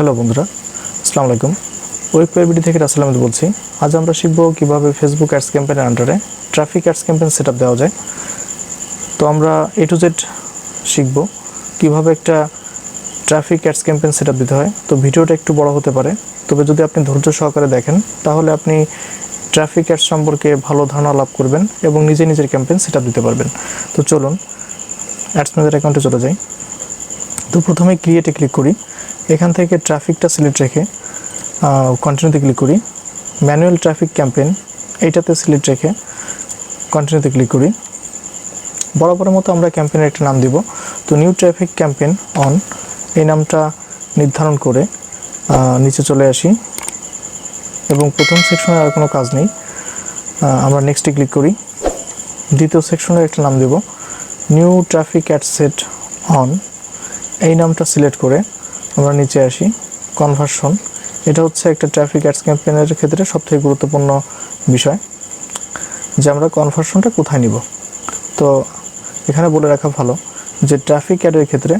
Hello বন্ধুরা, আসসালামু আলাইকুম। ওয়েব প্রাইভেটি থেকে রাসেল আহমেদ বলছি। আজ আমরা শিখব কীভাবে ফেসবুক অ্যাডস ক্যাম্পেনের আন্ডারে ট্রাফিক অ্যাডস ক্যাম্পেন সেট দেওয়া যায়। তো আমরা এ টু জেড শিখব কীভাবে একটা ট্রাফিক অ্যাডস ক্যাম্পেন সেট দিতে হয়। তো ভিডিওটা একটু বড় হতে পারে। তবে যদি আপনি ধৈর্য সহকারে দেখেন, তাহলে আপনি ট্রাফিক অ্যাডস সম্পর্কে ভালো ধারণা লাভ করবেন এবং নিজে নিজের ক্যাম্পেন সেট দিতে পারবেন। তো চলুন অ্যাডস ম্যানেজার অ্যাকাউন্টে চলে যাই। তো প্রথমে ক্রিয়েটে ক্লিক করি। এখান থেকে ট্রাফিকটা সিলেক্ট রেখে কন্টিনিউতে ক্লিক করি। ম্যানুয়াল ট্রাফিক ক্যাম্পেইন এইটাতে সিলেক্ট রেখে কন্টিনিউতে ক্লিক করি। বরাবরের মতো আমরা ক্যাম্পেইনের একটা নাম দিব। তো নিউ ট্রাফিক ক্যাম্পেইন অন এই নামটা নির্ধারণ করে নিচে চলে আসি। এবং প্রথম সেকশনে আর কোনো কাজ নেই। আমরা নেক্সটে ক্লিক করি। দ্বিতীয় সেকশনের একটা নাম দেব। New traffic ad set on এই নামটা সিলেক্ট করে আমরা নিচে আসি কনভার্সন এটা হচ্ছে একটা ট্রাফিক অ্যাডস ক্যাম্পেইনের ক্ষেত্রে সবথেকে গুরুত্বপূর্ণ বিষয়, যে আমরা কনভার্সনটা কোথায় নিব। তো এখানে বলে রাখা ভালো যে ট্রাফিক অ্যাডের ক্ষেত্রে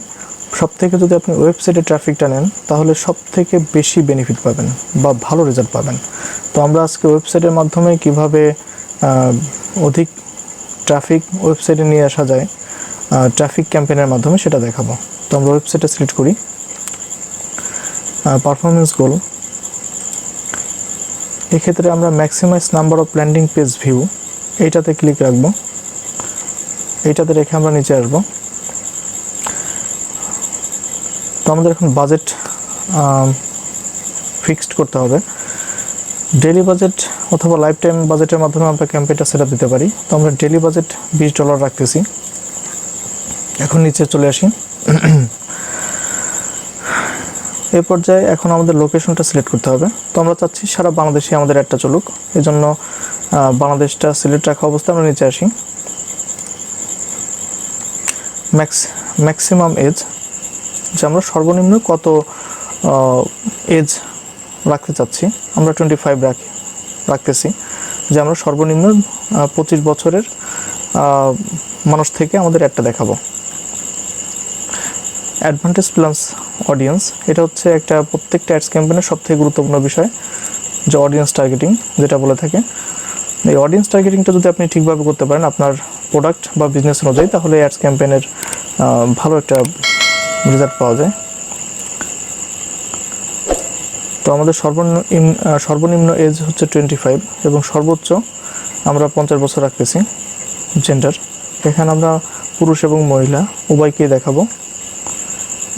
সব থেকে যদি আপনি ওয়েবসাইটে ট্রাফিকটা নেন, তাহলে সব থেকে বেশি বেনিফিট পাবেন বা ভালো রেজাল্ট পাবেন। তো আমরা আজকে ওয়েবসাইটের মাধ্যমে কীভাবে অধিক ট্রাফিক ওয়েবসাইটে নিয়ে আসা যায় ট্রাফিক ক্যাম্পেইনের মাধ্যমে সেটা দেখাবো। তো আমরা ওয়েবসাইটে সিলেক্ট করি। পারফরমেন্স গোল এক্ষেত্রে আমরা maximize number of landing page view এইটাতে ক্লিক রাখব। এইটাতে রেখে আমরা নিচে আসব। তো আমাদের এখন বাজেট ফিক্সড করতে হবে। ডেলি বাজেট অথবা লাইফ টাইম বাজেটের মাধ্যমে আমরা ক্যাম্পেইনটা সেট দিতে পারি। তো আমরা ডেলি বাজেট বিশ ডলার রাখতেছি। এখন নিচে চলে আসি। এই পর্যায়ে এখন আমাদের লোকেশনটা সিলেক্ট করতে হবে। তো আমরা চাচ্ছি সারা বাংলাদেশে আমাদের একটা চলুক। এই জন্য বাংলাদেশটা সিলেক্ট রাখা অবস্থায় আমরা নিচে আসি। ম্যাক্স ম্যাক্সিমাম এজ যে আমরা সর্বনিম্ন কত এজ রাখতে চাচ্ছি, আমরা টোয়েন্টি ফাইভ রাখি, রাখতেছি। যে আমরা সর্বনিম্ন পঁচিশ বছরের মানুষ থেকে আমাদের একটা দেখাবো। অ্যাডভান্টেজ প্লাস অডিয়েন্স এটা হচ্ছে একটা প্রত্যেকটা অ্যাডস ক্যাম্পেনের সবথেকে গুরুত্বপূর্ণ বিষয়, যে অডিয়েন্স টার্গেটিং যেটা বলে থাকে। এই অডিয়েন্স টার্গেটিংটা যদি আপনি ঠিকভাবে করতে পারেন আপনার প্রোডাক্ট বা বিজনেস অনুযায়ী, তাহলে অ্যাডস ক্যাম্পেনের ভালো একটা রেজাল্ট পাওয়া যায়। তো আমাদের সর্বনিম্ন সর্বনিম্ন এজ হচ্ছে টোয়েন্টি ফাইভ এবং সর্বোচ্চ আমরা পঞ্চাশ বছর রাখতেছি জেন্ডার এখানে আমরা পুরুষ এবং মহিলা, উভয়কেই দেখাবো।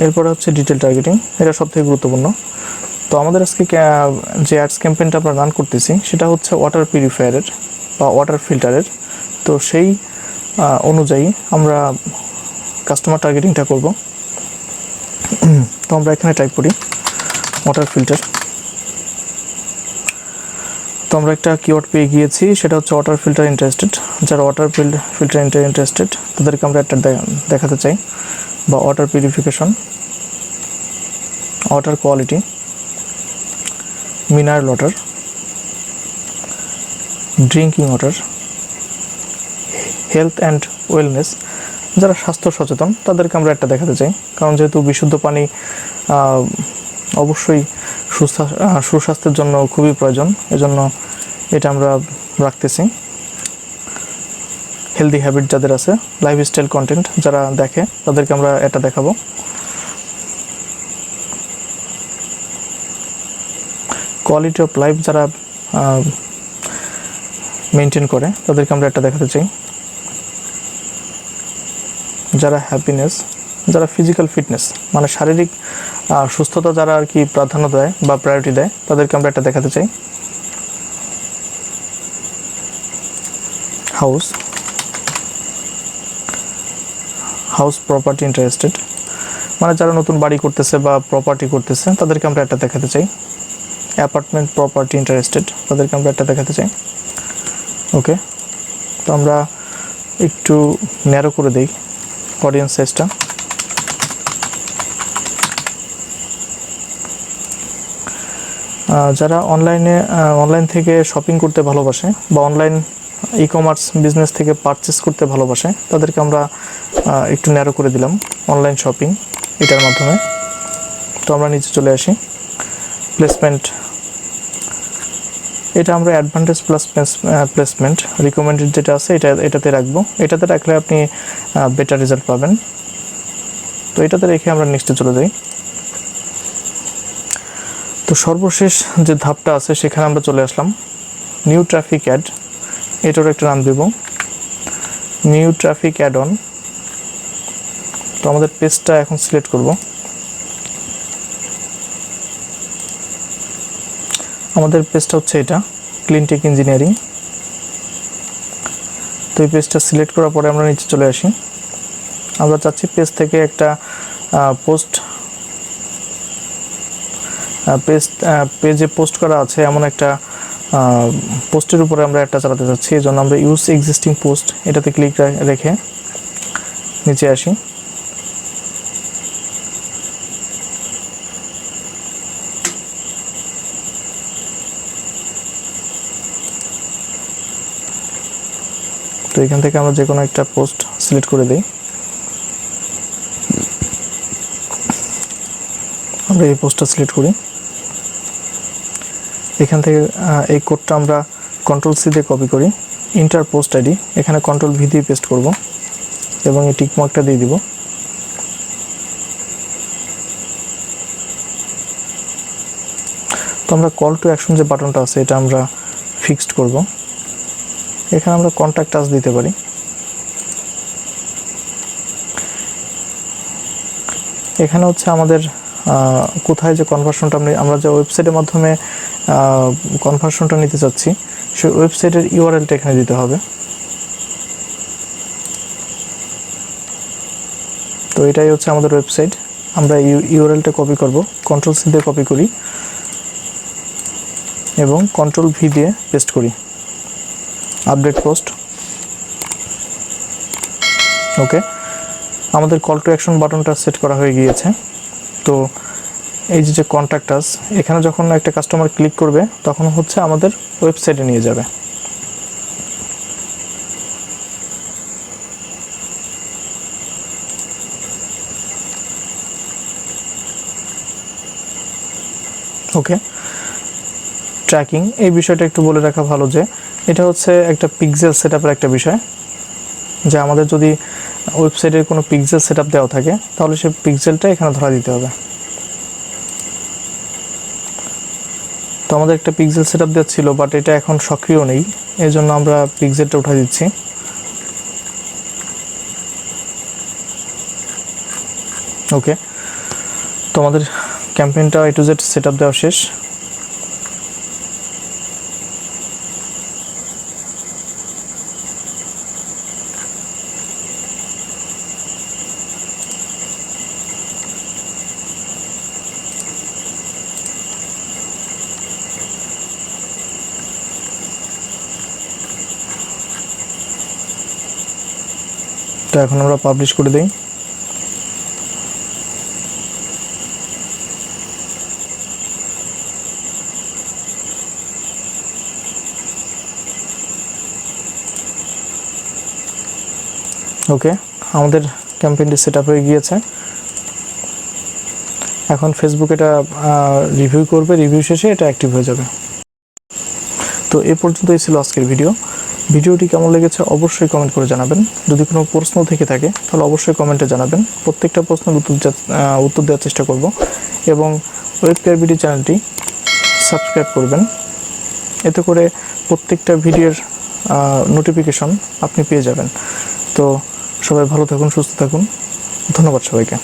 এরপরে হচ্ছে ডিটেল টার্গেটিং এটা সবথেকে গুরুত্বপূর্ণ। তো আমাদের আজকে যে অ্যাডস ক্যাম্পেইনটা আমরা রান করতেছি, সেটা হচ্ছে ওয়াটার পিউরিফায়ারের বা ওয়াটার ফিল্টারের তো সেই অনুযায়ী আমরা কাস্টমার টার্গেটিংটা করব। তো আমরা এখানে টাইপ করি ওয়াটার ফিল্টার তো আমরা একটা কিওয়ার্ড পেয়ে গিয়েছি, সেটা হচ্ছে ওয়াটার ফিল্টার ইন্টারেস্টেড যারা ওয়াটার ফিল্টার ইন্টারেস্টেড তাদেরকে আমরা একটা দেখাতে চাই। বা water purification water quality mineral water drinking water health and wellness যারা স্বাস্থ্য সচেতন, তাদেরকে আমরা একটা দেখাতে চাই। কারণ যেহেতু বিশুদ্ধ পানি অবশ্যই সুস্বাস্থ্যের জন্য খুবই প্রয়োজন, এজন্য এটা আমরা রাখতেছি। হেলদি হ্যাবিট যাদের আছে লাইফস্টাইল কন্টেন্ট যারা দেখে, তাদেরকে আমরা এটা দেখাবো। কোয়ালিটি অফ লাইফ যারা মেনটেন করে, তাদেরকে আমরা একটা দেখাতে চাই। যারা হ্যাপিনেস যারা ফিজিক্যাল ফিটনেস মানে শারীরিক সুস্থতা যারা আর কি প্রাধান্য দেয় বা প্রায়োরিটি দেয়, তাদেরকে আমরা একটা দেখাতে চাই। হাউস হাউস প্রপার্টি ইন্টারেস্টেড মানে যারা নতুন বাড়ি করতেছে বা প্রপার্টি করতেছে, তাদেরকে আমরা একটা দেখাতে চাই। অ্যাপার্টমেন্ট প্রপার্টি ইন্টারেস্টেড তাদেরকে আমরা একটা দেখাতে চাই। ওকে তো আমরা একটু ন্যারো করে দিই অডিয়েন্স সাইজটা যারা অনলাইনে অনলাইন থেকে শপিং করতে ভালোবাসে বা অনলাইন ই কমার্স বিজনেস থেকে পারচেস করতে ভালোবাসে, তাদেরকে আমরা একটু ন্যারো করে দিলাম অনলাইন শপিং এটার মাধ্যমে। তো আমরা নিচে চলে আসি। প্লেসমেন্ট এটা আমরা অ্যাডভান্টেজ প্লাস প্লেসমেন্ট রিকমেন্ডেড যেটা আছে, এটা, এটাতে রাখব। এটাতে রাখলে আপনি বেটার রেজাল্ট পাবেন। তো এটাতে রেখে আমরা নেক্সটে চলে যাই। তো সর্বশেষ যে ধাপটা আছে, সেখানে আমরা চলে আসলাম। নিউ ট্রাফিক অ্যাড এটার একটা নাম দেব। নিউ ট্রাফিক অ্যাড অন তো আমাদের পেজটা এখন সিলেক্ট করব। আমাদের পেজটা হচ্ছে এটা ক্লিনটেক ইঞ্জিনিয়ারিং তো এই পেজটা সিলেক্ট করার পরে আমরা নিচে চলে আসি। আমরা চাচ্ছি পেজ থেকে একটা পোস্ট পেজ পেজে পোস্ট করা আছে এমন একটা পোস্টের উপরে আমরা একটা চালাতে চাচ্ছি এই জন্য আমরা ইউজ এক্সিস্টিং পোস্ট এটাতে ক্লিক রেখে নিচে আসি। তো এখান থেকে আমরা যে কোনো একটা পোস্ট সিলেক্ট করে দিই। আমরা এই পোস্টটা সিলেক্ট করি। এখান থেকে এই কোডটা আমরা কন্ট্রোল সি দিয়ে কপি করি। ইন্টার পোস্ট আইডি এখানে কন্ট্রোল ভি দিয়ে পেস্ট করব এবং এই টিকমার্কটা দিয়ে দিব। তো আমরা কল টু অ্যাকশন যে বাটনটা আছে, এটা আমরা ফিক্সড করব। এখানে আমরা কন্ট্যাক্ট টাচ দিতে পারি। এখানে হচ্ছে আমাদের কোথায় যে কনভার্সনটা আমরা আমরা যে ওয়েবসাইটের মাধ্যমে কনভার্সনটা নিতে চাচ্ছি, সেই ওয়েবসাইটের ইউআরএলটা এখানে দিতে হবে। তো এটাই হচ্ছে আমাদের ওয়েবসাইট আমরা ইউআরএলটা কপি করব কন্ট্রোল সি দিয়ে কপি করি, এবং কন্ট্রোল ভি দিয়ে পেস্ট করি। আপডেট পোস্ট ওকে আমাদের কল টু অ্যাকশন বাটনটা সেট করা হয়ে গিয়েছে। তো এই যে যে কন্ট্যাক্ট এখানে যখন একটা কাস্টমার ক্লিক করবে, তখন হচ্ছে আমাদের ওয়েবসাইটে নিয়ে যাবে। ওকে ট্র্যাকিং এই বিষয়টা একটু বলে রাখা ভালো যে, এটা হচ্ছে একটা পিক্সেল সেটআপের একটা বিষয়। যে আমাদের যদি ওয়েবসাইটের কোনো পিক্সেল সেটআপ দেওয়া থাকে, তাহলে সেই পিক্সেলটা এখানে ধরা দিতে হবে। তো আমাদের একটা পিক্সেল সেটআপ দেওয়া ছিল বাট এটা এখন সক্রিয় নেই এই জন্য আমরা পিক্সেলটা উঠে দিচ্ছি। ওকে তো আমাদের ক্যাম্পেইনটা এ টু জেড সেট দেওয়া শেষ। তো এখন আমরা পাবলিশ করে দিই। ওকে আমাদের ক্যাম্পেইনটি সেট আপ হয়ে গিয়েছে। এখন ফেসবুক এটা রিভিউ করবে রিভিউ শেষে এটা অ্যাক্টিভ হয়ে যাবে। তো এ পর্যন্তই ছিল আজকের ভিডিও ভিডিওটি কেমন লেগেছে অবশ্যই কমেন্ট করে জানাবেন। যদি কোনো প্রশ্ন থেকে থাকে, তাহলে অবশ্যই কমেন্টে জানাবেন। প্রত্যেকটা প্রশ্নের উত্তর উত্তর দেওয়ার চেষ্টা করব এবং ওয়েব কেয়ারবিডি চ্যানেলটি সাবস্ক্রাইব করবেন। এতে করে প্রত্যেকটা ভিডিওর নোটিফিকেশন আপনি পেয়ে যাবেন। তো সবাই ভালো থাকুন, সুস্থ থাকুন। ধন্যবাদ সবাইকে।